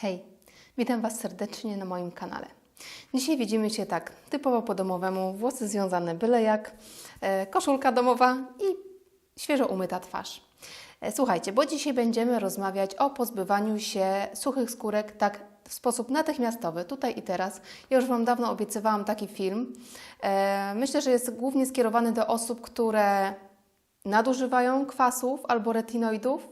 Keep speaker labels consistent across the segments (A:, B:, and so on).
A: Hej, witam Was serdecznie na moim kanale. Dzisiaj widzimy się tak typowo po domowemu, włosy związane byle jak, e, koszulka domowa i świeżo umyta twarz. E, Słuchajcie, bo dzisiaj będziemy rozmawiać o pozbywaniu się suchych skórek tak w sposób natychmiastowy, tutaj i teraz. Ja już Wam dawno obiecywałam taki film. E, Myślę, że jest głównie skierowany do osób, które nadużywają kwasów albo retinoidów,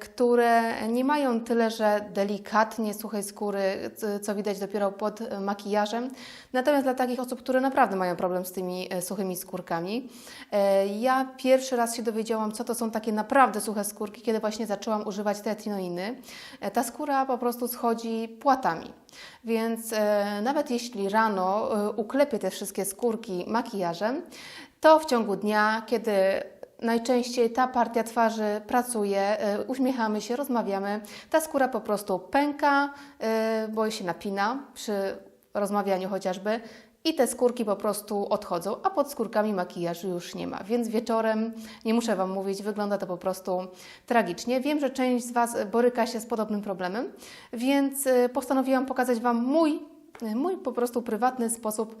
A: które nie mają tyle, że delikatnie suchej skóry, co widać dopiero pod e, makijażem. Natomiast dla takich osób, które naprawdę mają problem z tymi e, suchymi skórkami, e, ja pierwszy raz się dowiedziałam, co to są takie naprawdę suche skórki, kiedy właśnie zaczęłam używać te retinoiny. E, Ta skóra po prostu schodzi płatami. Więc e, nawet jeśli rano e, uklepię te wszystkie skórki makijażem, to w ciągu dnia, kiedy najczęściej ta partia twarzy pracuje, e, uśmiechamy się, rozmawiamy, ta skóra po prostu pęka, e, bo się napina przy rozmawianiu chociażby. I te skórki po prostu odchodzą, a pod skórkami makijażu już nie ma. Więc wieczorem, nie muszę Wam mówić, wygląda to po prostu tragicznie. Wiem, że część z Was boryka się z podobnym problemem, więc e, postanowiłam pokazać Wam mój mój po prostu prywatny sposób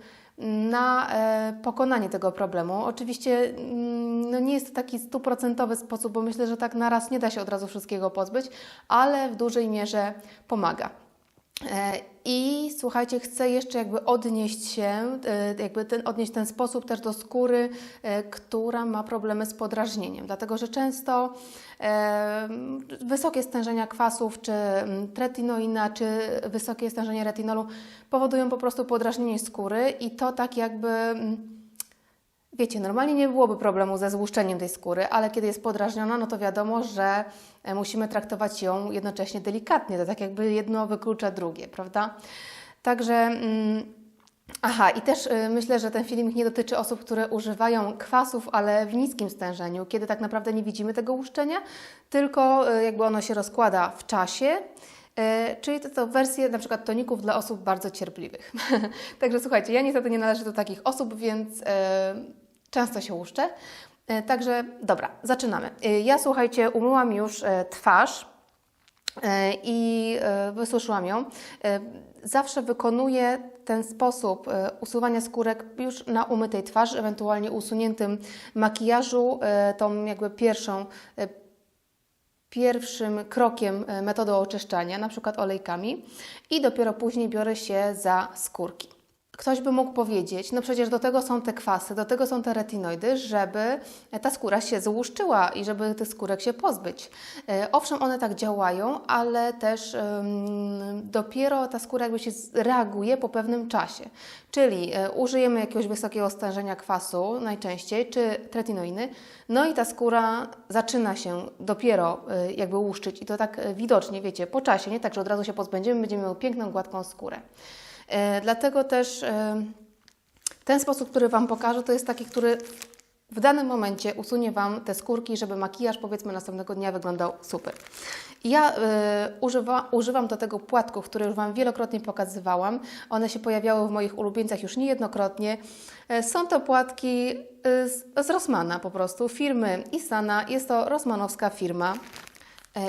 A: na e, pokonanie tego problemu. Oczywiście mm, no nie jest to taki stuprocentowy sposób, bo myślę, że tak naraz nie da się od razu wszystkiego pozbyć, ale w dużej mierze pomaga. E, I słuchajcie, chcę jeszcze jakby odnieść się, e, jakby ten, odnieść ten sposób też do skóry, e, która ma problemy z podrażnieniem, dlatego że często e, wysokie stężenia kwasów, czy tretinoina, czy wysokie stężenie retinolu powodują po prostu podrażnienie skóry i to tak jakby... Wiecie, normalnie nie byłoby problemu ze złuszczeniem tej skóry, ale kiedy jest podrażniona, no to wiadomo, że e, musimy traktować ją jednocześnie delikatnie. To tak jakby jedno wyklucza drugie, prawda? Także. Mm, Aha, i też y, myślę, że ten filmik nie dotyczy osób, które używają kwasów, ale w niskim stężeniu, kiedy tak naprawdę nie widzimy tego łuszczenia, tylko y, jakby ono się rozkłada w czasie. E, Czyli to, to wersje na przykład toników dla osób bardzo cierpliwych. Także słuchajcie, ja niestety nie należę do takich osób, więc e, często się łuszczę. E, Także dobra, zaczynamy. Ja słuchajcie, umyłam już twarz i wysuszyłam ją. Zawsze wykonuję ten sposób usuwania skórek już na umytej twarzy, ewentualnie usuniętym makijażu, tą jakby pierwszą pierwszym krokiem e, metodą oczyszczania, na przykład olejkami, i dopiero później biorę się za skórki. Ktoś by mógł powiedzieć, no przecież do tego są te kwasy, do tego są te retinoidy, żeby ta skóra się złuszczyła i żeby tych skórek się pozbyć. E, Owszem, one tak działają, ale też dopiero ta skóra jakby się reaguje po pewnym czasie. Czyli e, użyjemy jakiegoś wysokiego stężenia kwasu najczęściej, czy tretinoiny, no i ta skóra zaczyna się dopiero e, jakby łuszczyć i to tak widocznie, wiecie, po czasie, nie tak, że od razu się pozbędziemy, będziemy miały piękną, gładką skórę. E, Dlatego też e, ten sposób, który Wam pokażę, to jest taki, który w danym momencie usunie Wam te skórki, żeby makijaż powiedzmy następnego dnia wyglądał super. Ja e, używa, używam do tego płatków, które już Wam wielokrotnie pokazywałam. One się pojawiały w moich ulubieńcach już niejednokrotnie. Są to płatki z, z Rossmana po prostu, firmy Isana. Jest to rosmanowska firma.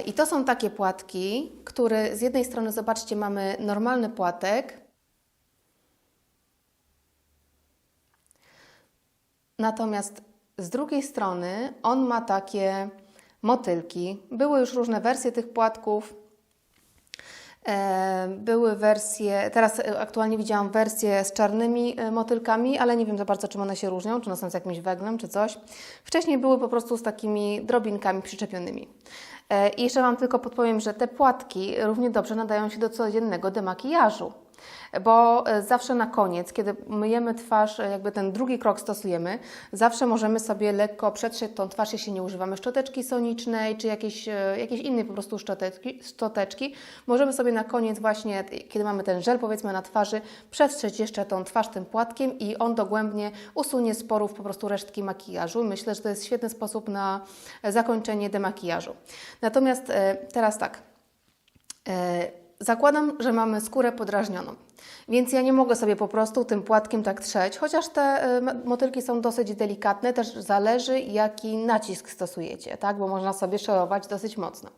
A: I to są takie płatki, które z jednej strony, zobaczcie, mamy normalny płatek, Natomiast z drugiej strony on ma takie motylki. Były już różne wersje tych płatków. E, Były wersje, teraz aktualnie widziałam wersję z czarnymi e, motylkami, ale nie wiem za bardzo, czym one się różnią, czy one są z jakimś weglem, czy coś. Wcześniej były po prostu z takimi drobinkami przyczepionymi. E, I jeszcze Wam tylko podpowiem, że te płatki równie dobrze nadają się do codziennego demakijażu. Bo e, zawsze na koniec, kiedy myjemy twarz, e, jakby ten drugi krok stosujemy, zawsze możemy sobie lekko przetrzeć tą twarz, jeśli nie używamy szczoteczki sonicznej, czy jakiejś, e, jakiejś innej po prostu szczoteczki, szczoteczki. Możemy sobie na koniec właśnie, kiedy mamy ten żel powiedzmy na twarzy, przetrzeć jeszcze tą twarz tym płatkiem i on dogłębnie usunie z porów po prostu resztki makijażu. Myślę, że to jest świetny sposób na zakończenie demakijażu. Natomiast teraz tak, Zakładam, że mamy skórę podrażnioną, więc ja nie mogę sobie po prostu tym płatkiem tak trzeć, chociaż te m- motylki są dosyć delikatne, też zależy jaki nacisk stosujecie, tak? bo można sobie szorować dosyć mocno.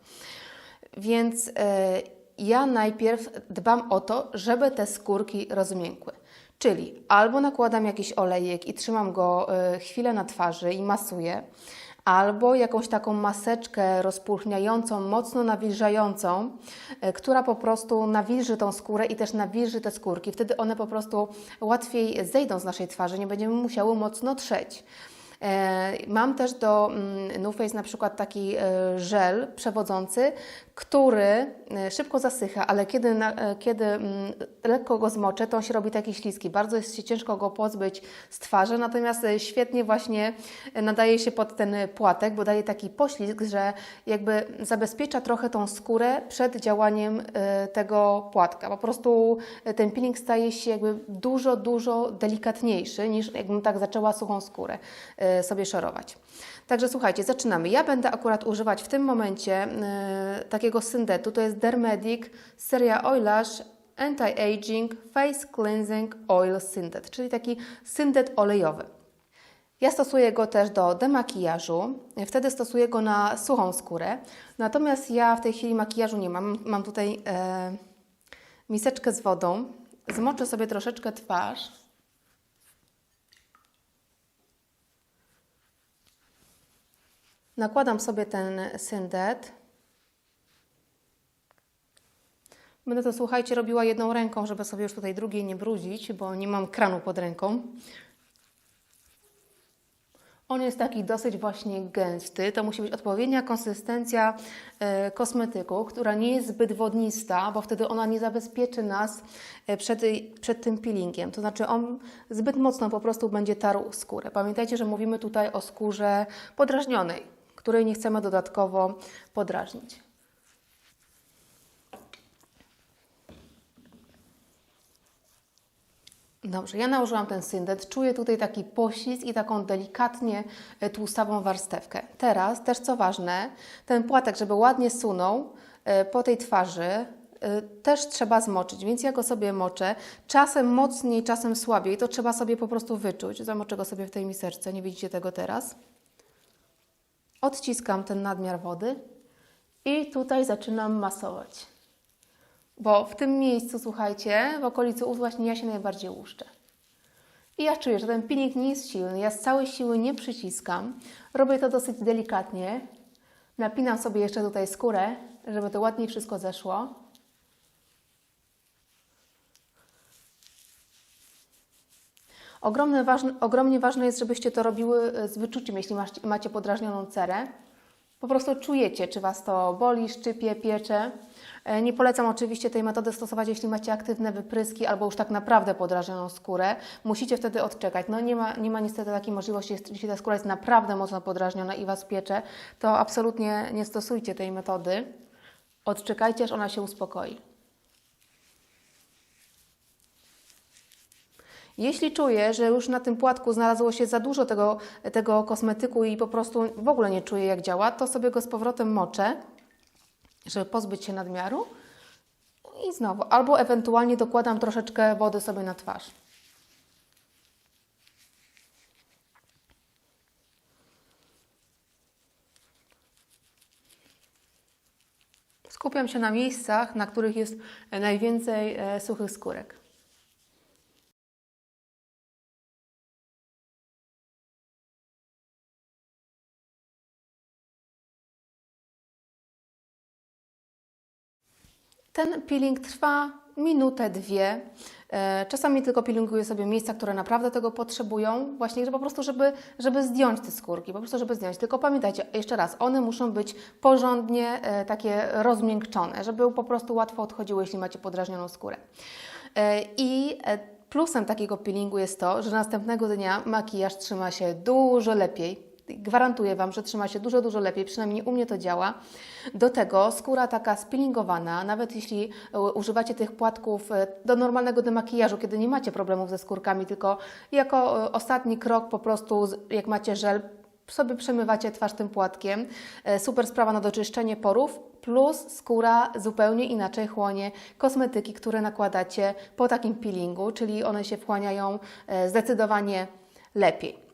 A: Więc e, ja najpierw dbam o to, żeby te skórki rozmiękły. Czyli albo nakładam jakiś olejek i trzymam go y, chwilę na twarzy i masuję, albo jakąś taką maseczkę rozpulchniającą, mocno nawilżającą, y, która po prostu nawilży tą skórę i też nawilży te skórki. Wtedy one po prostu łatwiej zejdą z naszej twarzy, nie będziemy musiały mocno trzeć. E, Mam też do mm, NuFace na przykład taki e, żel przewodzący, który e, szybko zasycha, ale kiedy, kiedy mm, lekko go zmoczę, to on się robi taki śliski. Bardzo jest się ciężko go pozbyć z twarzy, natomiast świetnie właśnie nadaje się pod ten płatek, bo daje taki poślizg, że jakby zabezpiecza trochę tą skórę przed działaniem tego płatka. Po prostu ten peeling staje się jakby dużo, dużo delikatniejszy niż jakbym tak zaczęła suchą skórę sobie szorować. Także słuchajcie, zaczynamy. Ja będę akurat używać w tym momencie e, takiego syndetu. To jest Dermedic seria Oilash Anti-Aging Face Cleansing Oil Syndet, czyli taki syndet olejowy. Ja stosuję go też do demakijażu, wtedy stosuję go na suchą skórę. Natomiast ja w tej chwili makijażu nie mam. Mam tutaj e, miseczkę z wodą. Zmoczę sobie troszeczkę twarz. Nakładam sobie ten syndet. Będę to, słuchajcie, robiła jedną ręką, żeby sobie już tutaj drugiej nie brudzić, bo nie mam kranu pod ręką. On jest taki dosyć właśnie gęsty. To musi być odpowiednia konsystencja e, kosmetyku, która nie jest zbyt wodnista, bo wtedy ona nie zabezpieczy nas e, przed, przed tym peelingiem. To znaczy on zbyt mocno po prostu będzie tarł skórę. Pamiętajcie, że mówimy tutaj o skórze podrażnionej, której nie chcemy dodatkowo podrażnić. Dobrze, ja nałożyłam ten syndet, czuję tutaj taki poślizg i taką delikatnie e, tłustawą warstewkę. Teraz też co ważne, ten płatek, żeby ładnie sunął e, po tej twarzy, e, też trzeba zmoczyć, więc ja go sobie moczę, czasem mocniej, czasem słabiej, to trzeba sobie po prostu wyczuć. Zamoczę go sobie w tej miseczce, nie widzicie tego teraz. Odciskam ten nadmiar wody i tutaj zaczynam masować. Bo w tym miejscu, słuchajcie, w okolicy ust właśnie ja się najbardziej łuszczę. I ja czuję, że ten peeling nie jest silny. Ja z całej siły nie przyciskam. Robię to dosyć delikatnie. Napinam sobie jeszcze tutaj skórę, żeby to ładniej wszystko zeszło. Ogromne, ważne, ogromnie ważne jest, żebyście to robiły e, z wyczuciem, jeśli macie, macie podrażnioną cerę. Po prostu czujecie, czy Was to boli, szczypie, piecze. E, Nie polecam oczywiście tej metody stosować, jeśli macie aktywne wypryski albo już tak naprawdę podrażnioną skórę. Musicie wtedy odczekać. No nie ma, nie ma niestety takiej możliwości, jeśli ta skóra jest naprawdę mocno podrażniona i Was piecze, to absolutnie nie stosujcie tej metody. Odczekajcie, aż ona się uspokoi. Jeśli czuję, że już na tym płatku znalazło się za dużo tego, tego kosmetyku i po prostu w ogóle nie czuję, jak działa, to sobie go z powrotem moczę, żeby pozbyć się nadmiaru. I znowu, albo ewentualnie dokładam troszeczkę wody sobie na twarz. Skupiam się na miejscach, na których jest najwięcej e, suchych skórek. Ten peeling trwa minutę, dwie. E, Czasami tylko peelinguję sobie miejsca, które naprawdę tego potrzebują, właśnie że po prostu, żeby, żeby zdjąć te skórki, po prostu, żeby zdjąć. Tylko pamiętajcie, jeszcze raz, one muszą być porządnie e, takie rozmiękczone, żeby po prostu łatwo odchodziły, jeśli macie podrażnioną skórę. E, I plusem takiego peelingu jest to, że następnego dnia makijaż trzyma się dużo lepiej, Gwarantuję Wam, że trzyma się dużo, dużo lepiej, przynajmniej u mnie to działa. Do tego skóra taka spillingowana, nawet jeśli e, używacie tych płatków e, do normalnego demakijażu, kiedy nie macie problemów ze skórkami, tylko jako e, ostatni krok po prostu, jak macie żel, sobie przemywacie twarz tym płatkiem. Super sprawa na doczyszczenie porów, plus skóra zupełnie inaczej chłonie kosmetyki, które nakładacie po takim peelingu, czyli one się wchłaniają zdecydowanie lepiej.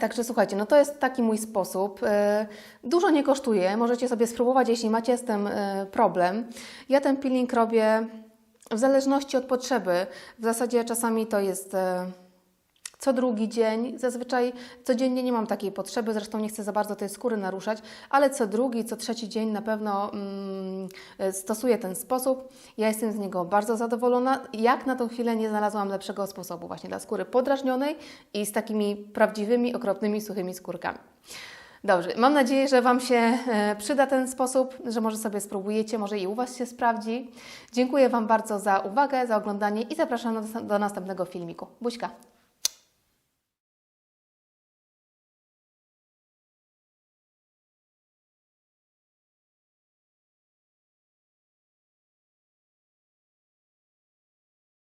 A: Także słuchajcie, no to jest taki mój sposób. E, Dużo nie kosztuje, możecie sobie spróbować, jeśli macie z tym e, problem. Ja ten peeling robię w zależności od potrzeby. W zasadzie czasami to jest e, co drugi dzień. Zazwyczaj codziennie nie mam takiej potrzeby, zresztą nie chcę za bardzo tej skóry naruszać, ale co drugi, co trzeci dzień na pewno mm, stosuję ten sposób. Ja jestem z niego bardzo zadowolona. Jak na tą chwilę nie znalazłam lepszego sposobu właśnie dla skóry podrażnionej i z takimi prawdziwymi, okropnymi, suchymi skórkami. Dobrze, mam nadzieję, że Wam się e, przyda ten sposób, że może sobie spróbujecie, może i u Was się sprawdzi. Dziękuję Wam bardzo za uwagę, za oglądanie i zapraszam do następnego filmiku. Buźka!